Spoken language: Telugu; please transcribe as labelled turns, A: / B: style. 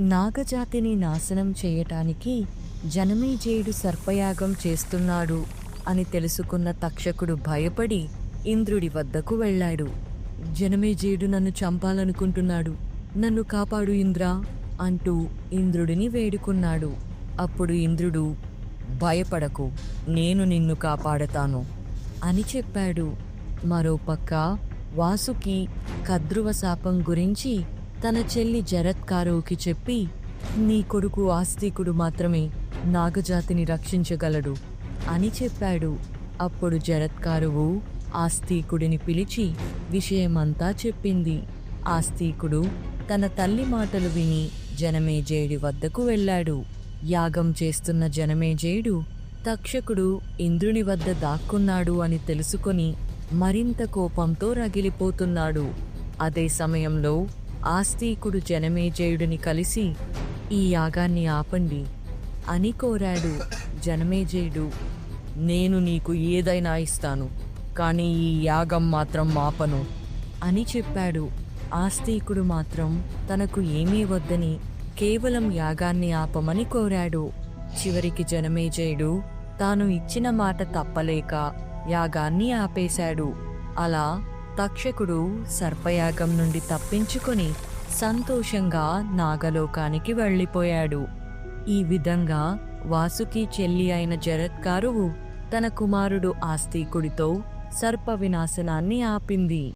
A: నాగజాతిని నాశనం చేయటానికి జనమేజయుడు సర్పయాగం చేస్తున్నాడు అని తెలుసుకున్న తక్షకుడు భయపడి ఇంద్రుడి వద్దకు వెళ్ళాడు. జనమేజయుడు నన్ను చంపాలనుకుంటున్నాడు. నన్ను కాపాడు ఇంద్ర అంటూ ఇంద్రుడిని వేడుకున్నాడు. అప్పుడు ఇంద్రుడు భయపడకు నేను నిన్ను కాపాడతాను అని చెప్పాడు. మరోపక్క వాసుకి కద్రువ శాపం గురించి తన చెల్లి జరత్కారువుకి చెప్పి నీ కొడుకు ఆస్తికుడు మాత్రమే నాగజాతిని రక్షించగలడు అని చెప్పాడు. అప్పుడు జరత్కారువు ఆస్తికుడిని పిలిచి విషయమంతా చెప్పింది. ఆస్తికుడు తన తల్లి మాటలు విని జనమేజేయుడి వద్దకు వెళ్ళాడు. యాగం చేస్తున్న జనమేజేయుడు తక్షకుడు ఇంద్రుని వద్ద దాక్కున్నాడు అని తెలుసుకొని మరింత కోపంతో రగిలిపోతున్నాడు. అదే సమయంలో ఆస్తికుడు జనమేజయుడిని కలిసి ఈ యాగాన్ని ఆపండి అని కోరాడు జనమేజయుడు. నేను నీకు ఏదైనా ఇస్తాను కానీ ఈ యాగం మాత్రం మాపను అని చెప్పాడు. ఆస్తికుడు మాత్రం తనకు ఏమీ వద్దని కేవలం యాగాన్ని ఆపమని కోరాడు. చివరికి జనమేజయుడు తాను ఇచ్చిన మాట తప్పలేక యాగాన్ని ఆపేశాడు. అలా తక్షకుడు సర్పయాగం నుండి తప్పించుకొని సంతోషంగా నాగలోకానికి వెళ్ళిపోయాడు. ఈ విధంగా వాసుకి చెల్లి అయిన జరత్కారువు తన కుమారుడు ఆస్తికుడితో సర్ప వినాశనాన్ని ఆపింది.